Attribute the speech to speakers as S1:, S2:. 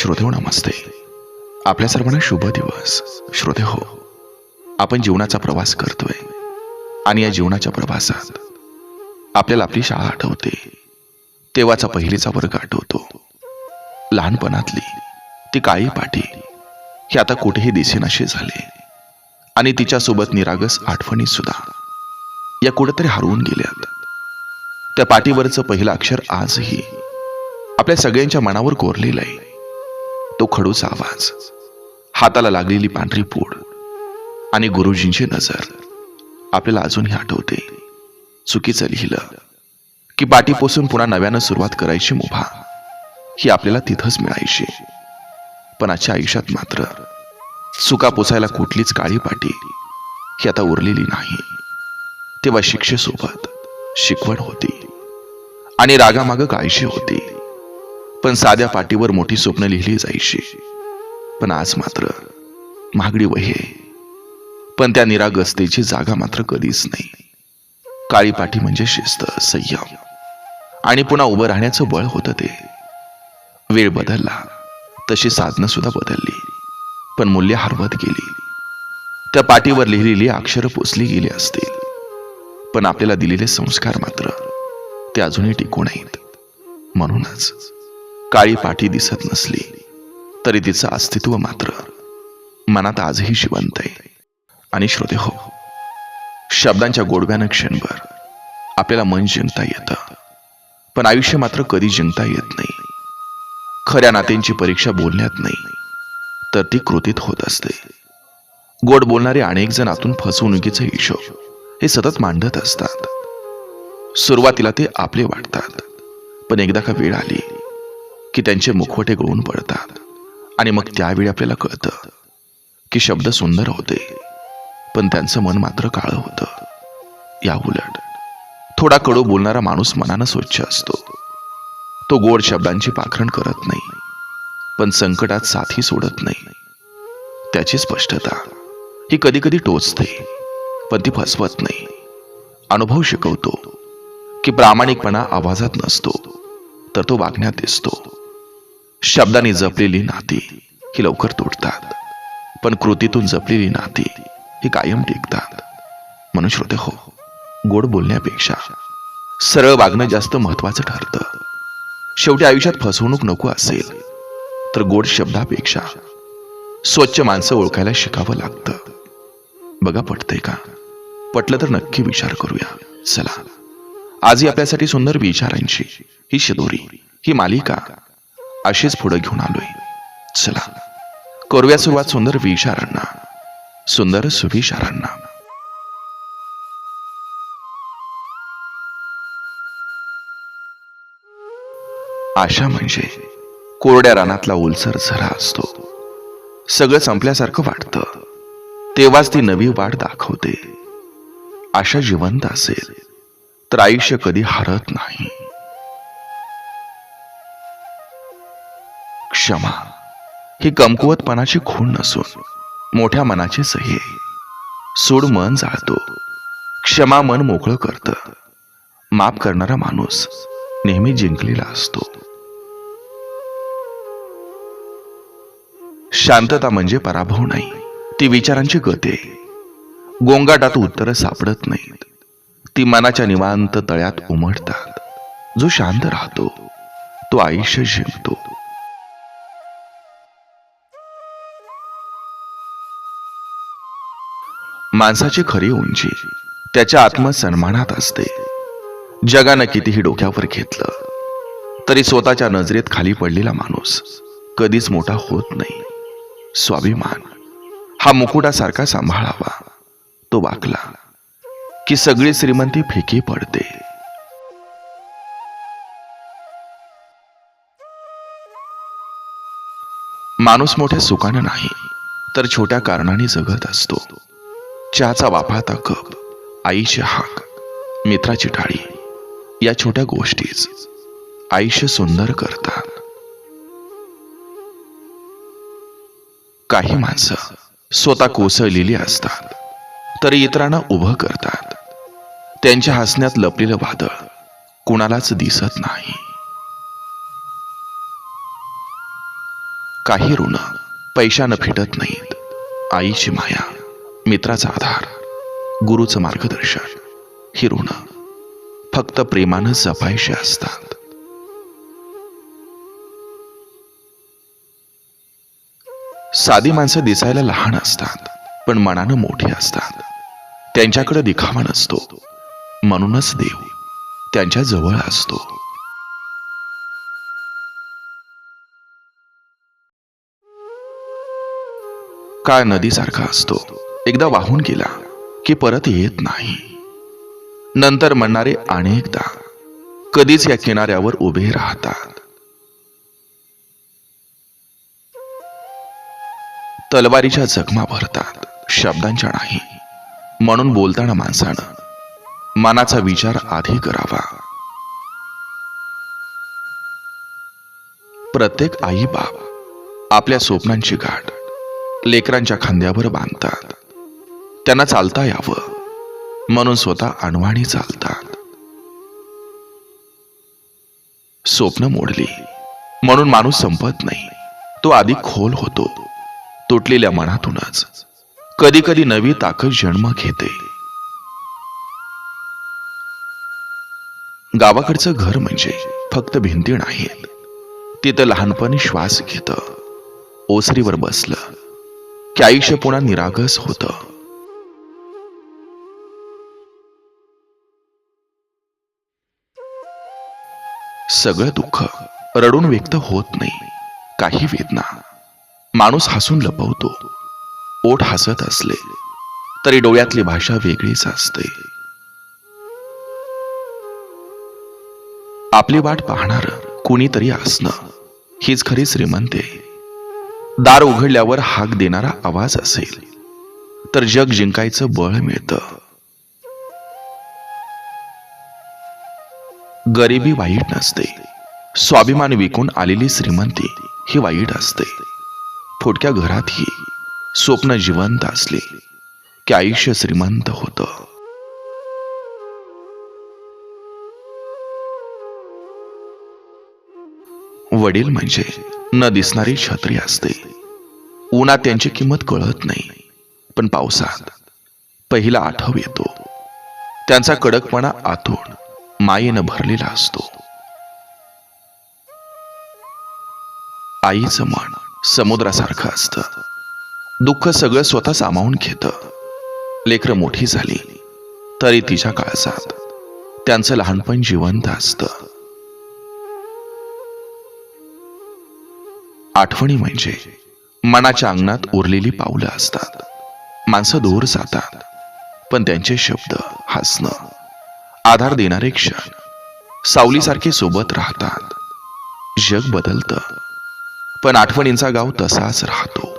S1: श्रोते हो, नमस्ते. आपल्या सर्वांना शुभ दिवस. श्रोते हो आपण जीवनाचा प्रवास करतोय आणि या जीवनाच्या प्रवासात आपल्याला आपली शाळा आठवते. तेव्हाचा पहिलीचा वर्ग आठवतो. लहानपणातली ती काळी पाठी ही आता कुठेही दिसेनाशी झाले. आणि तिच्यासोबत निरागस आठवणी सुद्धा या कुठेतरी हरवून गेल्यात. त्या पाठीवरचं पहिलं अक्षर आजही आपल्या सगळ्यांच्या मनावर कोरलेलं आहे. तो खडूचा आवाज. हाताला लागलेली पांढरी पूड आणि गुरुजींची नजर आपल्याला अजूनही आठवते. चुकीचं लिहिलं की पाठी पोसून पुन्हा नव्यानं सुरुवात करायची मुभा ही आपल्याला तिथंच मिळायची. पण आजच्या आयुष्यात मात्र चुका पोसायला कुठलीच काळी पाटी ही आता उरलेली नाही. तेव्हा शिक्षेसोबत शिकवण होती आणि रागामागं काळजी होती. पण साध्या पाटीवर मोठी स्वप्न लिहिली जायची. पण आज मात्र महागडी वही आहे. पण त्या निरागसतेची जागा मात्र कधीच नाही. काळी पाठी म्हणजे शिस्त संयम. आणि पुन्हा उभं राहण्याचं बळ होतं ते. वेळ बदलला तशी साधनं सुद्धा बदलली. पण मूल्य हरवत गेली. त्या पाठीवर लिहिलेली अक्षरं पोचली गेली असतील. पण आपल्याला दिलेले संस्कार मात्र ते अजूनही टिकून आहेत म्हणूनच काळी पाठी दिसत नसली तरी तिचं अस्तित्व मात्र मनात आजही जिवंत आहे. आणि श्रोते हो शब्दांच्या गोडव्यानं क्षणभर आपल्याला मन जिंकता येतं. पण आयुष्य मात्र कधी जिंकता येत नाही. खऱ्या नात्यांची परीक्षा बोलण्यात नाही तर ती कृतीत होत असते. गोड बोलणारे अनेक जण आतून फसवणुकीचा हिशोब हे सतत मांडत असतात. सुरुवातीला ते आपले वाटतात पण एकदा का वेळ आली की त्यांचे मुखवटे गळून पडतात. आणि मग त्यावेळी आपल्याला कळतं की शब्द सुंदर होते पण त्यांचं मन मात्र काळं होतं. या उलट थोडा कडू बोलणारा माणूस मनानं स्वच्छ असतो. तो गोड शब्दांची पाखरण करत नाही पण संकटात साथी सोडत नाही. त्याची स्पष्टता ही कधी कधी टोचते पण ती फसवत नाही. अनुभव शिकवतो की प्रामाणिकपणा आवाजात नसतो तर तो वागण्यात दिसतो. शब्दांनी जपलेली नाती ही लवकर तोडतात पण कृतीतून जपलेली नाती ही कायम टिकतात. म्हणून श्रोते हो गोड बोलण्यापेक्षा सरळ वागणं जास्त महत्वाचं ठरतं. शेवटी आयुष्यात फसवणूक नको असेल तर गोड शब्दापेक्षा स्वच्छ माणसं ओळखायला शिकावं लागतं. बघा पटतंय का? पटलं तर नक्की विचार करूया. चला. आजही आपल्यासाठी सुंदर विचारांची ही शिदोरी ही मालिका अशीच पुढे घेऊन आलोय. चला. करूया सुरुवात सुंदर विचारांना सुंदर सुविचारांना आशा म्हणजे कोरड्या रानातला ओलसर झरा असतो. सगळं संपल्यासारखं वाटतं. तेव्हाच ती नवी वाट दाखवते. आशा जिवंत असेल तर आयुष्य कधी हरत नाही. क्षमा ही कमकुवतपणाची खूण नसून मोठ्या मनाची सही आहे. सूड मन जाळतो. क्षमा मन मोकळं करतं. माफ करणारा माणूस नेहमी जिंकलेला असतो. शांतता म्हणजे पराभव नाही ती विचारांची गते गोंगाटात उत्तरं सापडत नाहीत. ती मनाच्या निवांत तळ्यात उमटतात. जो शांत राहतो तो आयुष्य जिंकतो. माणसाची खरी उंची त्याच्या आत्मसन्मानात असते. जगानं कितीही डोक्यावर घेतलं तरी स्वतःच्या नजरेत खाली पडलेला माणूस कधीच मोठा होत नाही. स्वाभिमान. हा मुकुटासारखा सांभाळावा. तो वाकला की सगळी श्रीमंती फिकी पडते. माणूस मोठ्या सुखानं नाही तर छोट्या कारणाने जगत असतो. चहाचा वाफाळता कप आईची हाक मित्राची टाळी या छोट्या गोष्टीच आयुष्य सुंदर करतात. काही माणसं स्वतः कोसळलेली असतात तरी इतरांना उभं करतात. त्यांच्या हसण्यात लपलेलं वादळ कुणालाच दिसत नाही. काही ऋण पैशानं फिटत नाहीत. आईची माया मित्राचा आधार गुरुचं मार्गदर्शन ही ऋण फक्त प्रेमानं जपायचे असतात. साधी माणसं दिसायला लहान असतात पण मनानं मोठी असतात. त्यांच्याकडे दिखावा नसतो. म्हणूनच देव त्यांच्या जवळ असतो. काळ नदीसारखा असतो. एकदा वाहून गेला की परत येत नाही. नंतर म्हणणारे अनेकदा कधीच या किनाऱ्यावर उभे राहतात. तलवारीच्या जखमा भरतात शब्दांच्या नाही. म्हणून बोलताना माणसानं मनाचा विचार आधी करावा. प्रत्येक आई बाप आपल्या स्वप्नांची गाठ लेकरांच्या खांद्यावर बांधतात. त्यांना चालता यावं. म्हणून स्वतः अणवाणी चालतात. स्वप्न मोडली. म्हणून माणूस संपत नाही. तो आधी खोल होतो. तुटलेल्या मनातूनच. कधी कधी नवी ताकद जन्म घेते. गावाकडचं घर म्हणजे फक्त भिंती नाहीत. तिथं लहानपणी श्वास घेत. ओसरीवर बसलं. की आयुष्य पुन्हा निरागस होतं. सगळं दुःख रडून व्यक्त होत नाही. काही वेदना. माणूस हसून लपवतो. ओठ हसत असले तरी डोळ्यातली भाषा वेगळीच असते. आपली वाट पाहणार कुणीतरी असणं हीच खरी श्रीमंते दार उघडल्यावर हाक देणारा आवाज असेल तर जग जिंकायचं बळ मिळतं. गरिबी वाईट नसते. स्वाभिमान विकून आलेली श्रीमंती ही वाईट असते. फुटक्या घरातही स्वप्न जिवंत असले की आयुष्य श्रीमंत होतं. वडील म्हणजे न दिसणारी छत्री असते. उन्हात त्यांची किंमत कळत नाही पण पावसात पहिला आठव येतो. त्यांचा कडकपणा आतून मायेनं भरलेला असतो. आईचं मन समुद्रासारखं असतं. दुःख सगळं स्वतः सामावून घेतं. लेकरं मोठी झाली तरी तिच्या काळजात त्यांचं लहानपण जिवंत असतं. आठवणी म्हणजे मनाच्या अंगणात उरलेली पावलं असतात. माणसं दूर जातात पण त्यांचे शब्द हसणं. आधार देणारे क्षण. सावलीसारखे सोबत राहतात. जग बदलतं. पण आठवणींचा गाव तसाच राहतो.